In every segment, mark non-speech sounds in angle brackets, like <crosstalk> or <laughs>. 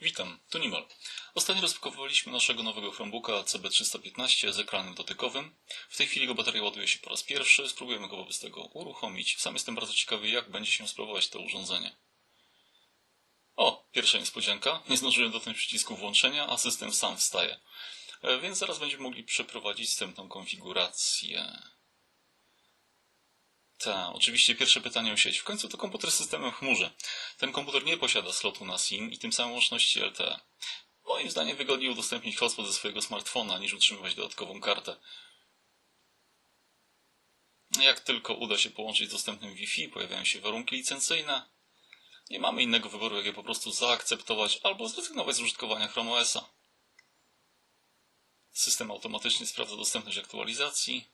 Witam, tu Nimal. Ostatnio rozpakowaliśmy naszego nowego Chromebooka CB315 z ekranem dotykowym. W tej chwili go bateria ładuje się po raz pierwszy, spróbujemy go wobec tego uruchomić. Sam jestem bardzo ciekawy, jak będzie się sprawować to urządzenie. O, pierwsza niespodzianka. Nie zdążyłem dotknąć przycisku włączenia, a system sam wstaje. E, Więc zaraz będziemy mogli przeprowadzić wstępną konfigurację. Tak, oczywiście pierwsze pytanie o sieć. W końcu to komputer z systemem w chmurze. Ten komputer nie posiada slotu na SIM i tym samym łączności LTE. Moim zdaniem wygodniej udostępnić hotspot ze swojego smartfona, niż utrzymywać dodatkową kartę. Jak tylko uda się połączyć z dostępnym Wi-Fi, pojawiają się warunki licencyjne. Nie mamy innego wyboru, jak je po prostu zaakceptować albo zrezygnować z użytkowania Chrome OS-a. System automatycznie sprawdza dostępność aktualizacji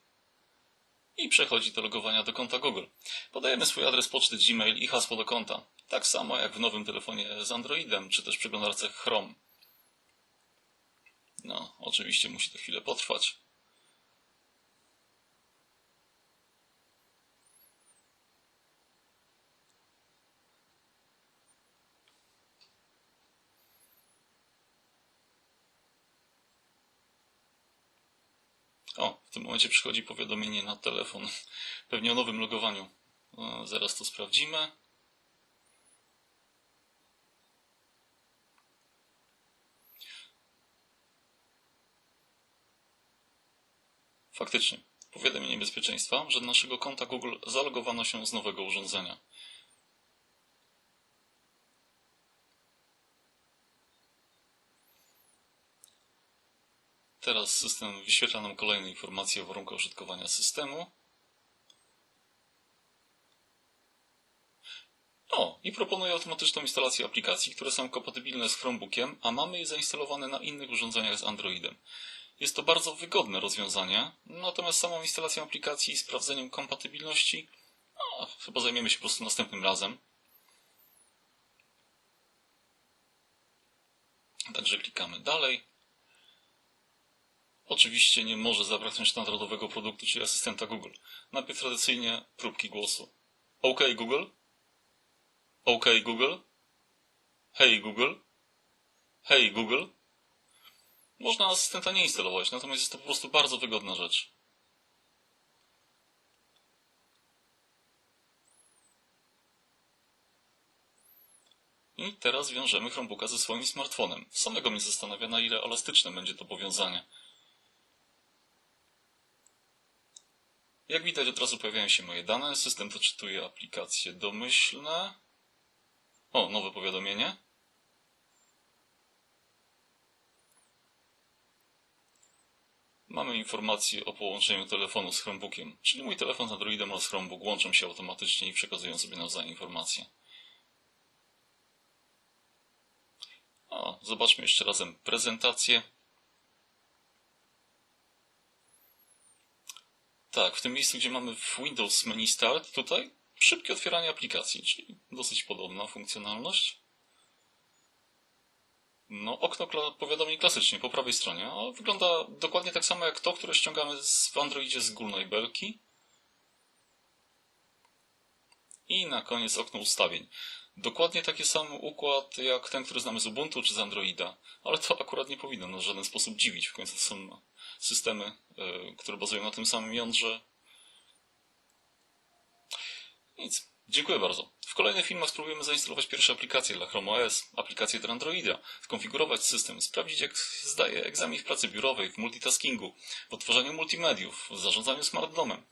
i przechodzi do logowania do konta Google. Podajemy swój adres poczty Gmail i hasło do konta. Tak samo jak w nowym telefonie z Androidem, czy też przeglądarce Chrome. No, oczywiście musi to chwilę potrwać. O, w tym momencie przychodzi powiadomienie na telefon. <laughs> Pewnie o nowym logowaniu. Zaraz to sprawdzimy. Faktycznie, powiadomienie bezpieczeństwa, że do naszego konta Google zalogowano się z nowego urządzenia. Teraz system wyświetla nam kolejne informacje o warunkach użytkowania systemu. O, i proponuje automatyczną instalację aplikacji, które są kompatybilne z Chromebookiem, a mamy je zainstalowane na innych urządzeniach z Androidem. Jest to bardzo wygodne rozwiązanie, natomiast samą instalacją aplikacji i sprawdzeniem kompatybilności no, chyba zajmiemy się po prostu następnym razem. Także klikamy dalej. Oczywiście nie może zabraknąć standardowego produktu, czyli asystenta Google. Najpierw tradycyjnie próbki głosu. OK Google? OK Google? Hey Google? Hey Google? Można asystenta nie instalować, natomiast jest to po prostu bardzo wygodna rzecz. I teraz wiążemy Chromebooka ze swoim smartfonem. Samego mnie zastanawia, na ile elastyczne będzie to powiązanie. Jak widać, od razu pojawiają się moje dane. System doczytuje aplikacje domyślne. O, nowe powiadomienie. Mamy informację o połączeniu telefonu z Chromebookiem, czyli mój telefon z Androidem oraz Chromebook łączą się automatycznie i przekazują sobie nawzajem informacje. O, zobaczmy jeszcze razem prezentację. Tak, w tym miejscu, gdzie mamy w Windows menu Start, tutaj szybkie otwieranie aplikacji, czyli dosyć podobna funkcjonalność. No, okno powiadomień klasycznie po prawej stronie. A wygląda dokładnie tak samo jak to, które ściągamy w Androidzie z górnej belki. I na koniec okno ustawień. Dokładnie taki sam układ jak ten, który znamy z Ubuntu czy z Androida, ale to akurat nie powinno nas w żaden sposób dziwić. W końcu to są systemy, y, które bazują na tym samym jądrze. Nic. Dziękuję bardzo. W kolejnych filmach spróbujemy zainstalować pierwsze aplikacje dla Chrome OS, aplikacje dla Androida, skonfigurować system, sprawdzić jak zdaje egzamin w pracy biurowej, w multitaskingu, w odtwarzaniu multimediów, w zarządzaniu smart domem.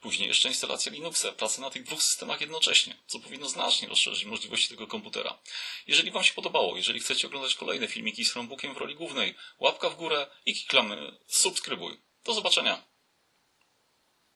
Później jeszcze instalacja Linuxa, praca na tych dwóch systemach jednocześnie, co powinno znacznie rozszerzyć możliwości tego komputera. Jeżeli Wam się podobało, jeżeli chcecie oglądać kolejne filmiki z Chromebookiem w roli głównej, łapka w górę i klikamy subskrybuj. Do zobaczenia.